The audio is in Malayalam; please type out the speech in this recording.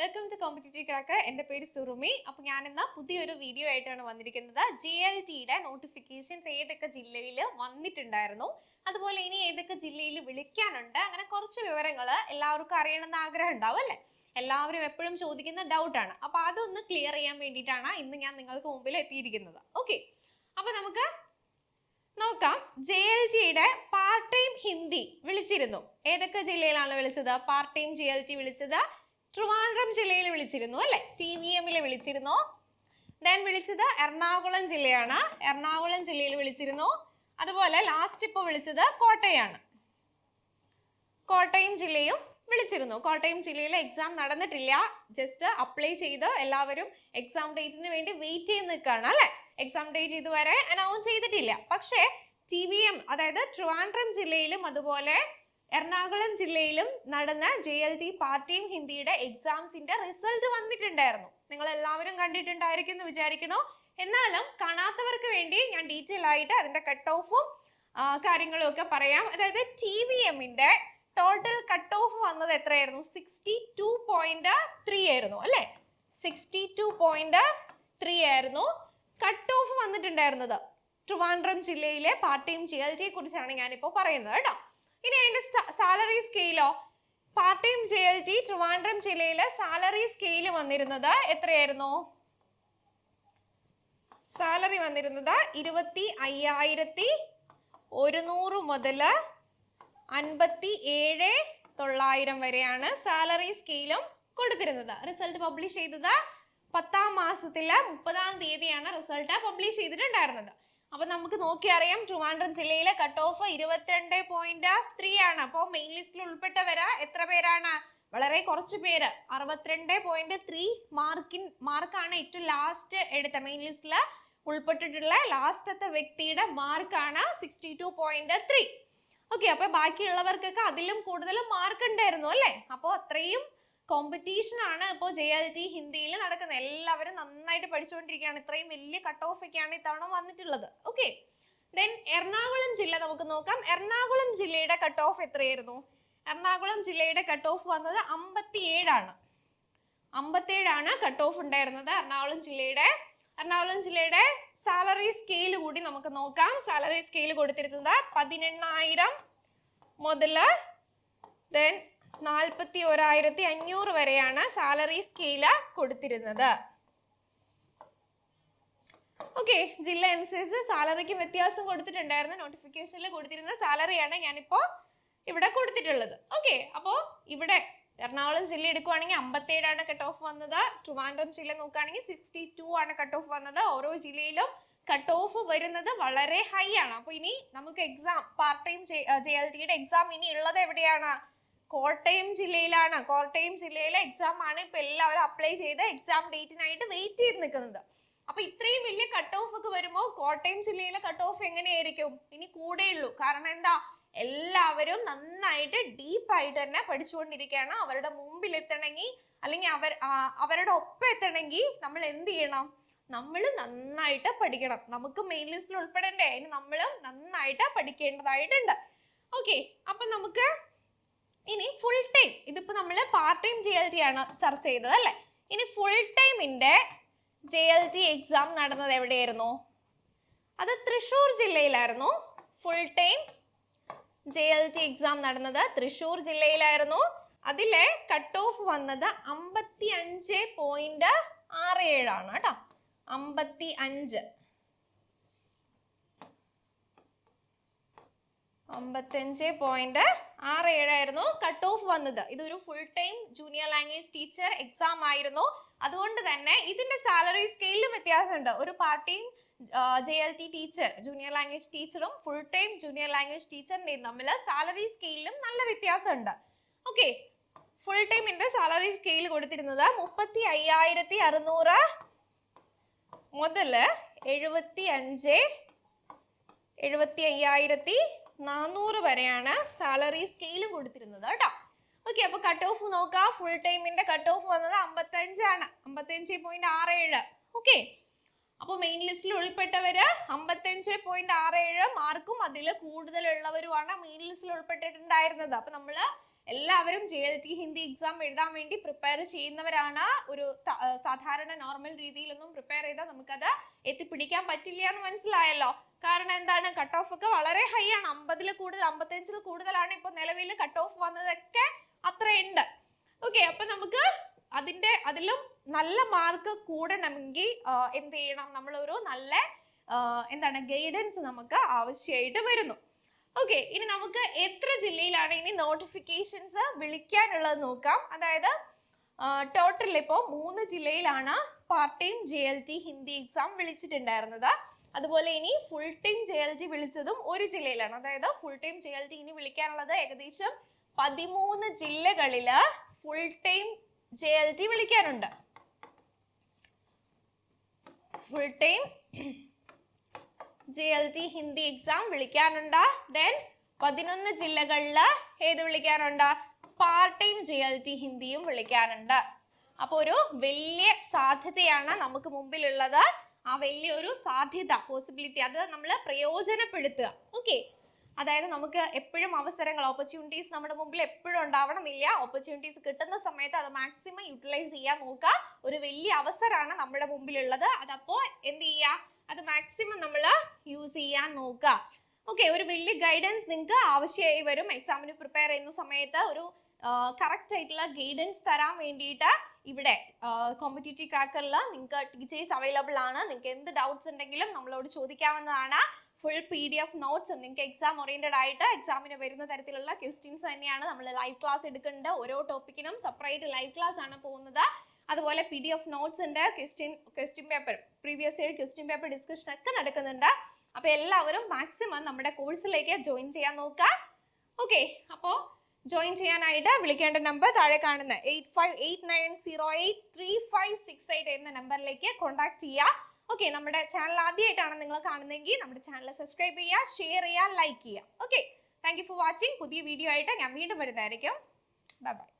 വെൽക്കം ടു കോമ്പറ്റേറ്റീവ് ക്രാക്കർ എന്റെ പേര് സുറുമി. അപ്പോൾ ഞാൻ ഇന്ന് പുതിയൊരു വീഡിയോ ആയിട്ടാണ് വന്നിരിക്കുന്നത്. ജെ എൽ ടിയുടെ നോട്ടിഫിക്കേഷൻസ് ഏതൊക്കെ ജില്ലയിൽ വന്നിട്ടുണ്ടായിരുന്നു. അതുപോലെ ഇനി ഏതൊക്കെ ജില്ലയിൽ വിളിക്കാനുണ്ട്. അങ്ങനെ കുറച്ച് വിവരങ്ങൾ എല്ലാവർക്കും അറിയണമെന്ന് ആഗ്രഹം ഉണ്ടാവും അല്ലേ? എല്ലാവരും എപ്പോഴും ചോദിക്കുന്ന ഡൗട്ടാണ് അപ്പോൾ അതൊന്ന് ക്ലിയർ ചെയ്യാൻ വേണ്ടിയിട്ടാണ് ഇന്ന് ഞാൻ നിങ്ങൾക്ക് മുമ്പിൽ എത്തിയിരിക്കുന്നത്. ഓക്കെ അപ്പോൾ നമുക്ക് നോക്കാം. ജെ എൽ ജിയുടെ പാർട്ട് ടൈം ഹിന്ദി വിളിച്ചിരുന്നു. ഏതൊക്കെ ജില്ലയിലാണ് വിളിച്ചത്? Part time J L T വിളിച്ചത്? ട്രിവാൻഡ്രം ജില്ലയിൽ വിളിച്ചിരുന്നു അല്ലെ? ടി വി എമ്മിൽ വിളിച്ചിരുന്നു. ദെൻ വിളിച്ചത് എറണാകുളം ജില്ലയാണ്. എറണാകുളം ജില്ലയിൽ വിളിച്ചിരുന്നു. അതുപോലെ ലാസ്റ്റ് ഇപ്പോൾ വിളിച്ചത് കോട്ടയാണ്. കോട്ടയം ജില്ലയും വിളിച്ചിരുന്നു. കോട്ടയം ജില്ലയിലെ എക്സാം നടന്നിട്ടില്ല. ജസ്റ്റ് അപ്ലൈ ചെയ്ത് എല്ലാവരും എക്സാം ഡേറ്റിന് വേണ്ടി വെയിറ്റ് ചെയ്ത് നിൽക്കുകയാണ് അല്ലെ? എക്സാം ഡേറ്റ് ഇതുവരെ അനൗൺസ് ചെയ്തിട്ടില്ല. പക്ഷേ ടി വി എം അതായത് ട്രിവാൻഡ്രം ജില്ലയിലും അതുപോലെ എറണാകുളം ജില്ലയിലും നടന്ന J L T part time ഹിന്ദിയുടെ എക്സാംസിന്റെ റിസൾട്ട് വന്നിട്ടുണ്ടായിരുന്നു. നിങ്ങൾ എല്ലാവരും കണ്ടിട്ടുണ്ടായിരിക്കും എന്ന് വിചാരിക്കണോ എന്നാലും കാണാത്തവർക്ക് വേണ്ടി ഞാൻ ഡീറ്റെയിൽ ആയിട്ട് അതിന്റെ കട്ട് ഓഫും കാര്യങ്ങളും ഒക്കെ പറയാം. അതായത് ടി വി എമ്മിന്റെ ടോട്ടൽ കട്ട് ഓഫ് വന്നത് എത്രയായിരുന്നു? സിക്സ്റ്റി ടു പോയിന്റ് ത്രീ ആയിരുന്നു അല്ലെ? സിക്സ്റ്റി ടു പോയിന്റ് ത്രീ ആയിരുന്നു കട്ട് ഓഫ് വന്നിട്ടുണ്ടായിരുന്നത്. ട്രിവാൻഡ്രം ജില്ലയിലെ പാർട്ട് ടൈം ജി എൽ ടിയെ കുറിച്ചാണ് ഞാനിപ്പോൾ പറയുന്നത് കേട്ടോ. ഇനി അതിന്റെ salary സ്കെയിലോ part time J L T Trivandrum ജില്ലയിലെ സാലറി സ്കെയിൽ വന്നിരുന്നത് എത്രയായിരുന്നു? സാലറി വന്നിരുന്നത് ഇരുപത്തി അയ്യായിരത്തി ഒരുന്നൂറ് മുതൽ അൻപത്തി ഏഴ് തൊള്ളായിരം വരെയാണ് സാലറി സ്കെയിലും കൊടുത്തിരുന്നത്. റിസൾട്ട് പബ്ലിഷ് ചെയ്തത് പത്താം മാസത്തിലെ മുപ്പതാം തീയതിയാണ് റിസൾട്ട് പബ്ലിഷ് ചെയ്തിട്ടുണ്ടായിരുന്നത്. അപ്പൊ നമുക്ക് നോക്കി അറിയാം. ട്രിവാൻഡ്രം ജില്ലയിലെ കട്ട് ഓഫ് ഇരുപത്തിരണ്ട് പോയിന്റ് ത്രീ ആണ്. അപ്പോൾ മെയിൻ ലിസ്റ്റിൽ ഉൾപ്പെട്ടവര് എത്ര പേരാണ്? വളരെ കുറച്ച് പേര്. അറുപത്തിരണ്ട് പോയിന്റ് ത്രീ മാർക്കിൻ മാർക്കാണ് ഏറ്റവും ലാസ്റ്റ് എടുത്ത. മെയിൻ ലിസ്റ്റിൽ ഉൾപ്പെട്ടിട്ടുള്ള ലാസ്റ്റത്തെ വ്യക്തിയുടെ മാർക്കാണ് sixty two point three okay അപ്പൊ ബാക്കിയുള്ളവർക്കൊക്കെ അതിലും കൂടുതൽ മാർക്ക് ഉണ്ടായിരുന്നു അല്ലേ? അപ്പോൾ അത്രയും കോമ്പറ്റീഷൻ ആണ് ഇപ്പോൾ ജെ ആർ ടി ഹിന്ദിയിൽ നടക്കുന്നത്. എല്ലാവരും നന്നായിട്ട് പഠിച്ചുകൊണ്ടിരിക്കുകയാണ്. ഇത്രയും വലിയ കട്ട് ഓഫ് ഒക്കെയാണ് ഇത്തവണ വന്നിട്ടുള്ളത്. ഓക്കെ ദെൻ എറണാകുളം ജില്ല നമുക്ക് നോക്കാം. എറണാകുളം ജില്ലയുടെ കട്ട് ഓഫ് എത്രയായിരുന്നു? എറണാകുളം ജില്ലയുടെ കട്ട് ഓഫ് വന്നത് അമ്പത്തി ഏഴാണ് അമ്പത്തേഴാണ് കട്ട് ഓഫ് ഉണ്ടായിരുന്നത്. എറണാകുളം ജില്ലയുടെ എറണാകുളം ജില്ലയുടെ സാലറി സ്കെയിൽ കൂടി നമുക്ക് നോക്കാം. സാലറി സ്കെയിൽ കൊടുത്തിരുന്നത് പതിനെണ്ണായിരം മുതൽ ദെൻ നാൽപ്പത്തി ഒരായിരത്തി അഞ്ഞൂറ് വരെയാണ് സാലറി സ്കെയിൽ കൊടുത്തിരുന്നത്. ഓക്കെ ജില്ല അനുസരിച്ച് സാലറിക്ക് വ്യത്യാസം കൊടുത്തിട്ടുണ്ടായിരുന്നു. നോട്ടിഫിക്കേഷനിൽ കൊടുത്തിരുന്ന സാലറിയാണ് ഞാനിപ്പോ ഇവിടെ കൊടുത്തിട്ടുള്ളത്. ഓക്കെ അപ്പോ ഇവിടെ എറണാകുളം ജില്ല എടുക്കുവാണെങ്കിൽ അമ്പത്തേഴാണ് കട്ട് ഓഫ് വന്നത്. ട്രിവാൻഡ്രം ജില്ല നോക്കുകയാണെങ്കിൽ സിക്സ്റ്റി ടു ആണ് കട്ട് ഓഫ് വന്നത്. ഓരോ ജില്ലയിലും കട്ട് ഓഫ് വരുന്നത് വളരെ ഹൈ ആണ്. അപ്പോൾ ഇനി നമുക്ക് exam part time J L ടിയുടെ എക്സാം ഇനി ഉള്ളത് എവിടെയാണ്? കോട്ടയം ജില്ലയിലാണ്. കോട്ടയം ജില്ലയിലെ എക്സാം ആണ് ഇപ്പൊ എല്ലാവരും അപ്ലൈ ചെയ്ത് എക്സാം ഡേറ്റിനായിട്ട് വെയിറ്റ് ചെയ്ത് നിൽക്കുന്നത്. അപ്പൊ ഇത്രയും വലിയ കട്ട് ഓഫ് ഒക്കെ വരുമ്പോൾ കോട്ടയം ജില്ലയിലെ കട്ട് ഓഫ് എങ്ങനെയായിരിക്കും? ഇനി കൂടെയുള്ളൂ കാരണം എന്താ? എല്ലാവരും നന്നായിട്ട് ഡീപ്പായിട്ട് തന്നെ പഠിച്ചുകൊണ്ടിരിക്കുകയാണ്. അവരുടെ മുമ്പിൽ എത്തണമെങ്കിൽ അല്ലെങ്കിൽ അവർ അവരുടെ ഒപ്പം എത്തണമെങ്കിൽ നമ്മൾ എന്ത് ചെയ്യണം? നമ്മൾ നന്നായിട്ട് പഠിക്കണം. നമുക്ക് മെയിൻ ലിസ്റ്റിൽ ഉൾപ്പെടണ്ടേ? അതിന് നമ്മൾ നന്നായിട്ട് പഠിക്കേണ്ടതായിട്ടുണ്ട്. ഓക്കെ അപ്പൊ നമുക്ക് ഇനി ഫുൾ ടൈം ഇതിപ്പോ നമ്മൾ part time J L T ആണ് ചർച്ച ചെയ്തത് അല്ലേ? ഇനി ഫുൾ ടൈമിന്റെ ജെ എൽ ടി എക്സാം നടന്നത് എവിടെയായിരുന്നു? അത് Thrissur ജില്ലയിലായിരുന്നു. Full time J L T exam നടന്നത് തൃശ്ശൂർ ജില്ലയിലായിരുന്നു. അതിലെ കട്ട് ഓഫ് വന്നത് അമ്പത്തി അഞ്ച് പോയിന്റ് ആറ് ഏഴാണ് കേട്ടോ. അമ്പത്തി അഞ്ച് അമ്പത്തഞ്ച് പോയിന്റ് ആറ് ഏഴായിരുന്നു കട്ട് ഓഫ് വന്നത്. ഇതൊരു full time junior language teacher exam ആയിരുന്നു. അതുകൊണ്ട് തന്നെ ഇതിന്റെ സാലറി സ്കെയിലും വ്യത്യാസമുണ്ട്. ഒരു part time J L T teacher junior language ടീച്ചറും ഫുൾ ടൈം ജൂനിയർ ലാംഗ്വേജ് ടീച്ചറിന്റെയും തമ്മിൽ സാലറി സ്കെയിലും നല്ല വ്യത്യാസമുണ്ട് ഓക്കെ ഫുൾ ടൈമിന്റെ സാലറി സ്കെയിൽ കൊടുത്തിരുന്നത് മുപ്പത്തി അയ്യായിരത്തി അറുന്നൂറ് മുതൽ എഴുപത്തി അഞ്ച് എഴുപത്തി അയ്യായിരത്തി നാനൂറ് വരെയാണ് സാലറി സ്കെയിലും കൊടുത്തിരുന്നത് കേട്ടോ. ഓക്കെ അപ്പൊ കട്ട് ഓഫ് നോക്കാം. ഫുൾ ടൈമിന്റെ കട്ട് ഓഫ് വന്നത് അമ്പത്തഞ്ചാണ്. അമ്പത്തഞ്ച് പോയിന്റ് ആറ് ഏഴ് ഓക്കെ അപ്പോൾ മെയിൻ ലിസ്റ്റിൽ ഉൾപ്പെട്ടവര് അമ്പത്തഞ്ച് പോയിന്റ് ആറ് ഏഴ് മാർക്കും അതിൽ കൂടുതലുള്ളവരുമാണ് മെയിൻ ലിസ്റ്റിൽ ഉൾപ്പെട്ടിട്ടുണ്ടായിരുന്നത്. അപ്പൊ നമ്മൾ എല്ലാവരും J L T Hindi exam എഴുതാൻ വേണ്ടി പ്രിപ്പയർ ചെയ്യുന്നവരാണ്. ഒരു സാധാരണ നോർമൽ രീതിയിലൊന്നും പ്രിപ്പയർ ചെയ്താൽ നമുക്കത് എത്തിപ്പിടിക്കാൻ പറ്റില്ല എന്ന് മനസ്സിലായല്ലോ. കാരണം എന്താണ്? കട്ട് ഓഫ് ഒക്കെ വളരെ ഹൈ ആണ്. അമ്പതിൽ കൂടുതൽ അമ്പത്തഞ്ചിൽ കൂടുതലാണ് ഇപ്പൊ നിലവിൽ കട്ട് ഓഫ് വന്നതൊക്കെ അത്രയുണ്ട്. ഓക്കെ അപ്പൊ നമുക്ക് അതിന്റെ അതിലും നല്ല മാർക്ക് കൂടണമെങ്കിൽ എന്ത് ചെയ്യണം? നമ്മളൊരു നല്ല എന്താണ് ഗൈഡൻസ് നമുക്ക് ആവശ്യമായിട്ട് വരുന്നു. ഓക്കെ ഇനി നമുക്ക് എത്ര ജില്ലയിലാണ് ഇനി നോട്ടിഫിക്കേഷൻസ് വിളിക്കാനുള്ളത് നോക്കാം. അതായത് ടോട്ടൽ ഇപ്പോൾ മൂന്ന് ജില്ലയിലാണ് part time J L T Hindi exam വിളിച്ചിട്ടുണ്ടായിരുന്നത്. അതുപോലെ ഇനി full time J L T വിളിച്ചതും ഒരു ജില്ലയിലാണ്. അതായത് full time J L T ഇനി വിളിക്കാനുള്ളത് ഏകദേശം പതിമൂന്ന് ജില്ലകളിൽ full time J L T വിളിക്കാനുണ്ട്. Full time J L T Hindi exam വിളിക്കാനുണ്ട്? Then പതിനൊന്ന് ജില്ലകളിൽ ഏത് വിളിക്കാനുണ്ട്? Part time J L T ഹിന്ദിയും വിളിക്കാനുണ്ട്. അപ്പോൾ ഒരു വലിയ സാധ്യതയാണ് നമുക്ക് മുമ്പിലുള്ളത്. ആ വലിയൊരു സാധ്യത പോസിബിലിറ്റി അത് നമ്മൾ പ്രയോജനപ്പെടുത്തുക. ഓക്കെ അതായത് നമുക്ക് എപ്പോഴും അവസരങ്ങൾ ഓപ്പർച്യൂണിറ്റീസ് നമ്മുടെ മുമ്പിൽ എപ്പോഴും ഉണ്ടാവണമെന്നില്ല. ഓപ്പർച്യൂണിറ്റീസ് കിട്ടുന്ന സമയത്ത് അത് മാക്സിമം യൂട്ടിലൈസ് ചെയ്യാൻ നോക്കുക. ഒരു വലിയ അവസരമാണ് നമ്മുടെ മുമ്പിലുള്ളത്. അതപ്പോൾ എന്ത് ചെയ്യുക? അത് മാക്സിമം നമ്മൾ യൂസ് ചെയ്യാൻ നോക്കുക. ഓക്കെ ഒരു വലിയ ഗൈഡൻസ് നിങ്ങൾക്ക് ആവശ്യമായി വരും. എക്സാമിന് പ്രിപ്പയർ ചെയ്യുന്ന സമയത്ത് ഒരു കറക്റ്റ് ആയിട്ടുള്ള ഗൈഡൻസ് തരാൻ വേണ്ടിയിട്ട് ഇവിടെ കോമ്പറ്റേറ്റീവ് ക്രാക്കറിൽ നിങ്ങൾക്ക് ടീച്ചേഴ്സ് അവൈലബിൾ ആണ്. നിങ്ങൾക്ക് എന്ത് ഡൗട്ട്സ് ഉണ്ടെങ്കിലും നമ്മളോട് ചോദിക്കാവുന്നതാണ്. Full P D F notes നിങ്ങൾക്ക് എക്സാം ഓറിയന്റഡ് ആയിട്ട് എക്സാമിന് വരുന്ന തരത്തിലുള്ള ക്വസ്റ്റ്യൻസ് തന്നെയാണ് നമ്മൾ ലൈവ് ക്ലാസ് എടുക്കുന്നുണ്ട് ഓരോ ടോപ്പിക്കിനും സെപ്പറേറ്റ് ലൈവ് ക്ലാസ് ആണ് പോകുന്നത്. അതുപോലെ പി ഡി എഫ് നോട്ട്സ് ഉണ്ട് question question paper previous year question paper discussion ഒക്കെ നടക്കുന്നുണ്ട്. അപ്പോൾ എല്ലാവരും മാക്സിമം നമ്മുടെ കോഴ്സിലേക്ക് ജോയിൻ ചെയ്യാൻ നോക്കുക. ഓക്കെ അപ്പോൾ ജോയിൻ ചെയ്യാനായിട്ട് വിളിക്കേണ്ട നമ്പർ താഴെ കാണുന്ന eight five eight nine zero eight three five six eight എന്ന നമ്പറിലേക്ക് കോൺടാക്ട് ചെയ്യുക. ഓക്കെ നമ്മുടെ ചാനൽ ആദ്യമായിട്ടാണ് നിങ്ങൾ കാണുന്നതെങ്കിൽ നമ്മുടെ ചാനൽ സബ്സ്ക്രൈബ് ചെയ്യുക ഷെയർ ചെയ്യുക ലൈക്ക് ചെയ്യുക. Okay thank you for watching പുതിയ വീഡിയോ ആയിട്ട് ഞാൻ വീണ്ടും വരുന്നതായിരിക്കും. Bye bye